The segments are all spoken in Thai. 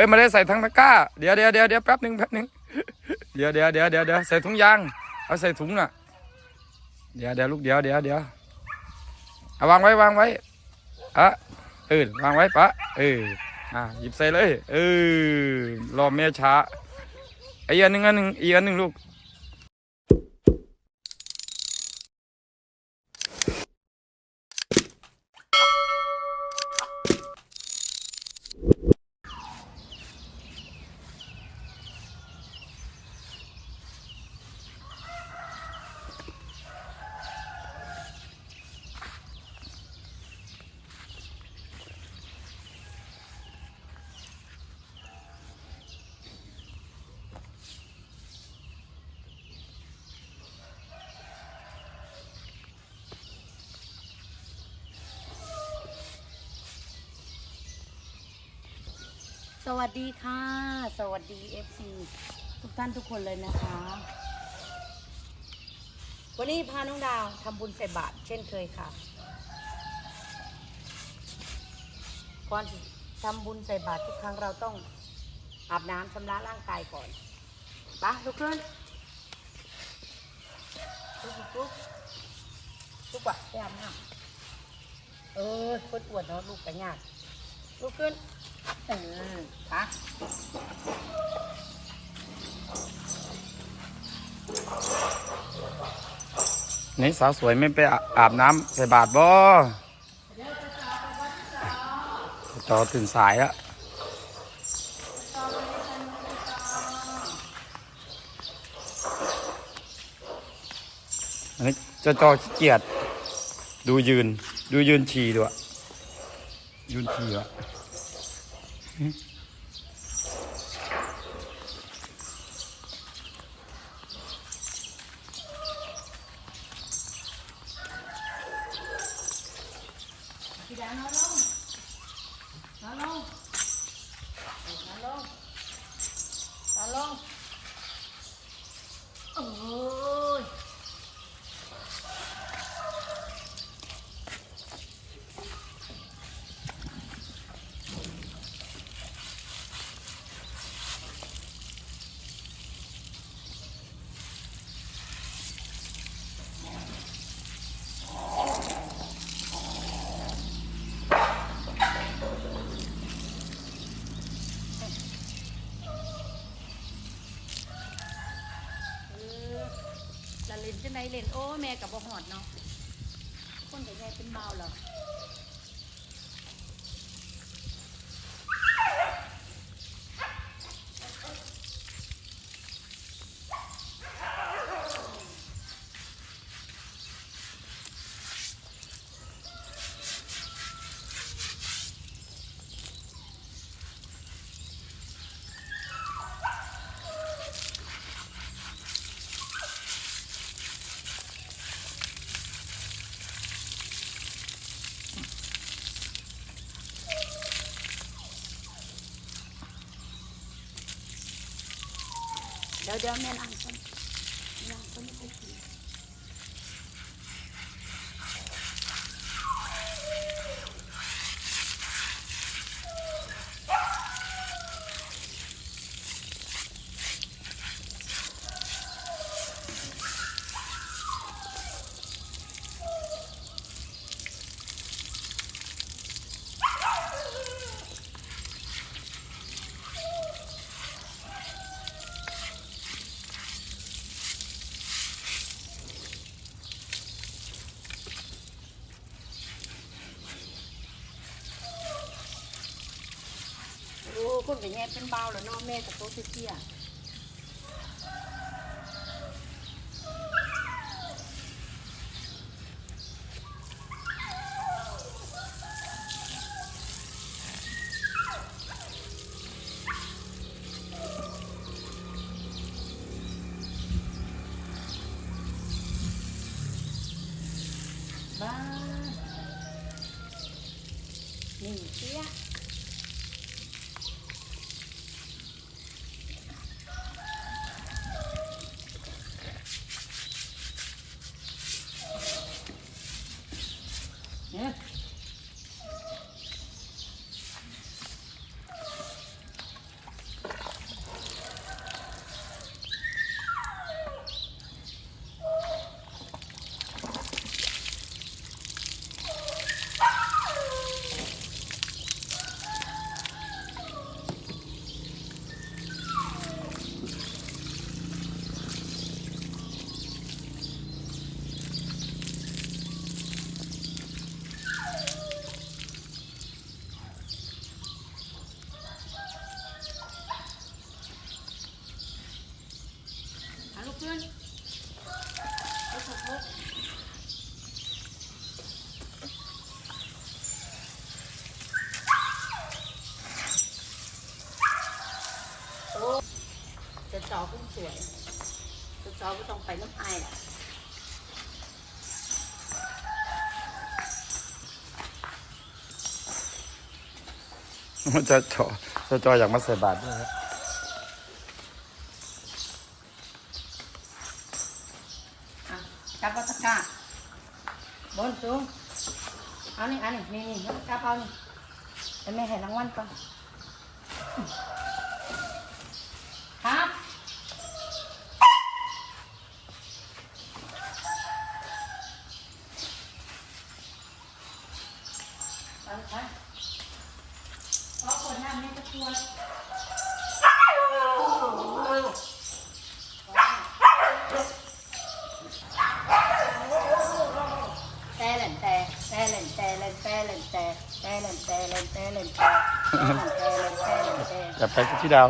ฮ้ยมาได้ใส่ทั้งตะกร้า เดี๋ยวเดี๋ยวเดี๋ยวเดี๋ยวแป๊บหนึ่งแป๊บหนึ่งเดี๋ยวเดี๋ยวเดี๋ยวเดี๋ยวเดี๋ยวใส่ถุงยาง เอาใส่ถุงน่ะ เดี๋ยวเดี๋ยวลูกเดี๋ยวเดี๋ยวเดี๋ยวเอาวางไว้วางไว้อะเออวางไว้ปะเอออะหยิบใส่เลย เออรอแม่ช้าไอ้อันหนึ่งอันหนึ่งอีกอันหนึ่งลูก วัสดีค่ะ สวัสดี FC ทุกท่านทุกคนเลยนะคะ วันนี้พาน้องดาวทำบุญใส่บาตรเช่นเคยค่ะ ก่อนทำบุญใส่บาตรทุกครั้งเราต้องอาบน้ำชำระร่างกายก่อนปะลุกขึ้นลุกลุกลุกว่ะไปอาบน้ำเออคนอวดเนาะลูกกันยาก ลุกขึ้น เออปะนี่สาวสวยไม่ไปอาอาบน้ำใส่บาตรบ่ต่อตื่นสายอะอันนี้เจะจอขี้เกียจดูยืน ดูยืนฉี่ด้วย ยืนฉี่วะ พี่ดานอนลงนอนลงนอนลงนอนลงโอ้ย เออละ เล่นจังไดเล่นโอ้แม่กับบ่หอดเนาะคนกับยายเป็นเบาเหรอ เดี๋ยวเดี๋ยวแม่นั่งคนนั่งคนไม่ค่อยกินโอ้คน กับยายเป็นเบาแล้วเนาะแม่กับโต๊ะเตี้ยๆบ้านนี่เตี้ย จอขึ้นสวยกระจอก็ต้องไปน้ำไอายล่ะจะจอจะจออยากมาใส่บาตรด้วยครับอะจับวัตกร้าบนสูงเอานี่อันนี้นี่นี่จับเอานี่แต่ไม่ให้รางวัลก่อนครับไปไปขอคนน้ำในตะกรวด แต่เล่นแต่แต่เล่นแต่เล่นแต่เล่นแต่แต่เล่นแต่เล่นแต่เล่นแต่แต่เล่นแต่เล่นแต่เล่น แต่จะไปกับพี่ดาว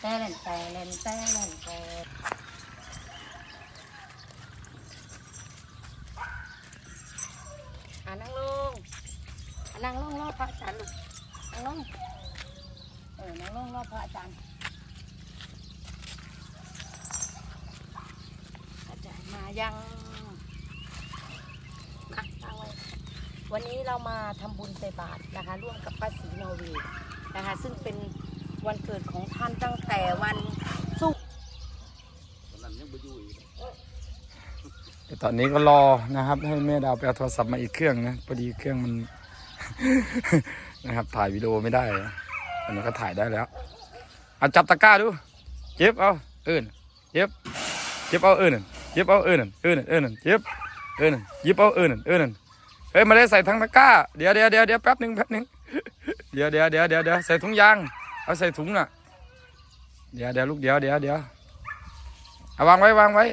แต่เล่นแต่เล่นแต่เล่นแต่อ่านั่งลงอ่า นั่งลงรอพระอาจารย์ลูกนั่งลงเออนั่งลงรอพระอาจารย์อาจารย์มายังมาตั้งไว้วันนี้เรามาทำบุญใส่บาตรนะคะ ร่วมกับป้าศรีนอร์เวย์นะคะ ซึ่งเป็นวันเกิดของท่านตั้งแต่วันศุกร์แต่ตอนนี้ก็รอนะครับ ให้แม่ดาวไปเอาโทรศัพท์มาอีกเครื่องนะพอดีเครื่องมัน นะครับ ถ่ายวิดีโอไม่ได้อันนี้ก็ถ่ายได้แล้วเอาจับตะกร้าดูเจ็บเอาเอินเจ็บเจ็บเอาเอินเจ็บเอาเอินเอินเอินเจ็บเอินยิบเอาเอินเอินเฮ้ยมาได้ใส่ทั้งตะกร้าเดี๋ยวเดี๋ยวเดี๋ยวเดี๋ยวแป๊บหนึ่งแป๊บหนึ่งเดี๋ยวเดี๋ยวเดี๋ยวเดี๋ยวเดี๋ยวใส่ถุงยางเอาใส่ถุงน่ะเดี๋ยวเดี๋ยวลูกเดี๋ยวเดี๋ยวเดี๋ยวเอาวางไว้วางไว้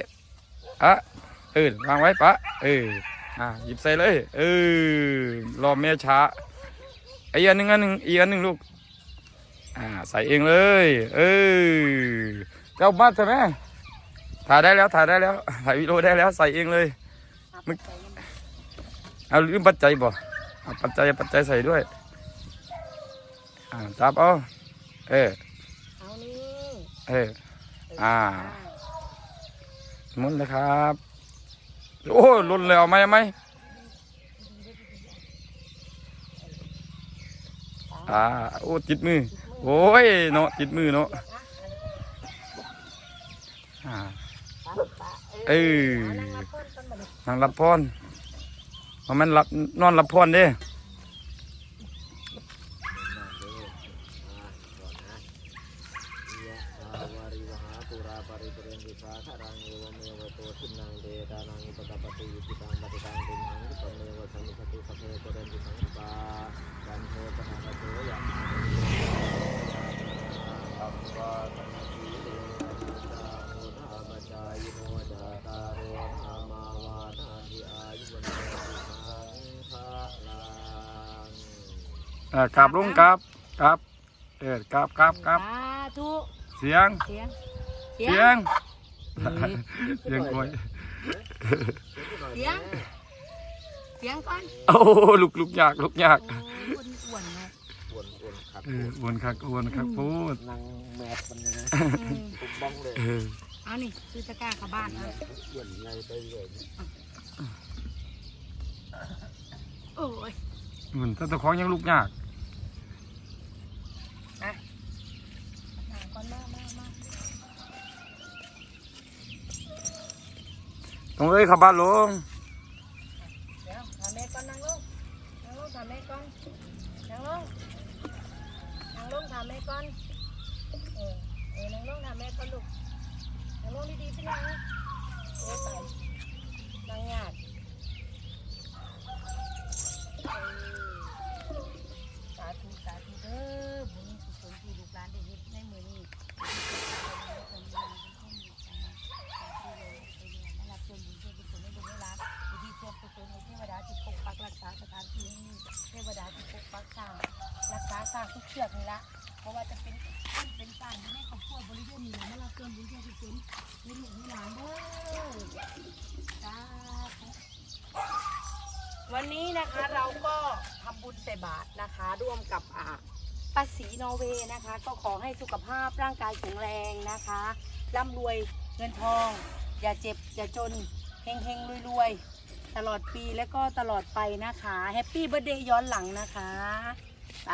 อะเออวางไว้ปะเออ อ่าหยิบใส่เลย เออรอแม่ช้าไอ้อันหนึ่งอันหนึ่งอีกอันหนึ่งลูก อ่า ใส่เองเลย เออเจ้ามาใช่ไหมถ่ายได้แล้วถ่ายได้แล้ว ถ่ายวิดีโอได้แล้วใส่เองเลยมึงเอาลืมปัจจัยบ่เอาปัจจัยปัจจัยใส่ด้วย อ่าจับเอาเออเอานี่เอออ่าหมุนเลยครับ โอ้ลุนเลยเอาไหมไหมอ่าโอ้ติดมือ โอ้ยเนาะติดมือเนาะอ่าเออนั่งรับพอนบัดนี้นางรับพราะมันรับนอนรับพรเด้ ยะอาวาริวหาปุราปริปุเรนติสาคารังเอวเมวะโตทินังเดตานังอุปกปปติวิจิตังปฏิตังตุมหังปะเมวะสัมมิสตุสพเพปุเรนติสังปาจันโทปนะระโตยะตัมวาตัมสีเดนะจาโนนาปจายโนจาตารโรธามาวานาทิอายุวันโนสุขังภะลัง อ่ากราบลุงกราบกราบเออกราบกราบกราบสาธุเสียงเสียงเสียงเสียงกล้วยเสียงเสียงก่อนโอ้ลุกลุกยากลุกยากโอ้ยคนอ้วนเนาะอ้วนอ้วนขัดเออวนคักวนคักพูดนั่งแมสมันนะอืมผมบ้องเลยเออเอานี่คือตะกร้าเข้าบ้านเอาอ้วนไงไปเลยโอ้ยเหมือนถ้าตะของยังลุกยาก อะอะก่อนมามามา ตรง สากทุกเชือกนี่ละเพราะว่าจะเป็นเป็นสางที่ให้ครอบครัวบริเวณนี้นะเราเติมบุญเพื่อคุณมีหนุ่มมีหลานด้อจ้าวันนี้นะคะเราก็ทำบุญใส่บาตรนะคะ ร่วมกับอาป้าศรีนอร์เวย์นะคะ ก็ขอให้สุขภาพร่างกายแข็งแรงนะคะร่ำรวยเงินทอง อย่าเจ็บ อย่าจนเฮงเฮงรวยรวยตลอดปีและก็ตลอดไปนะคะ แฮปปี้เบอร์เดย์ย้อนหลังนะคะ ไป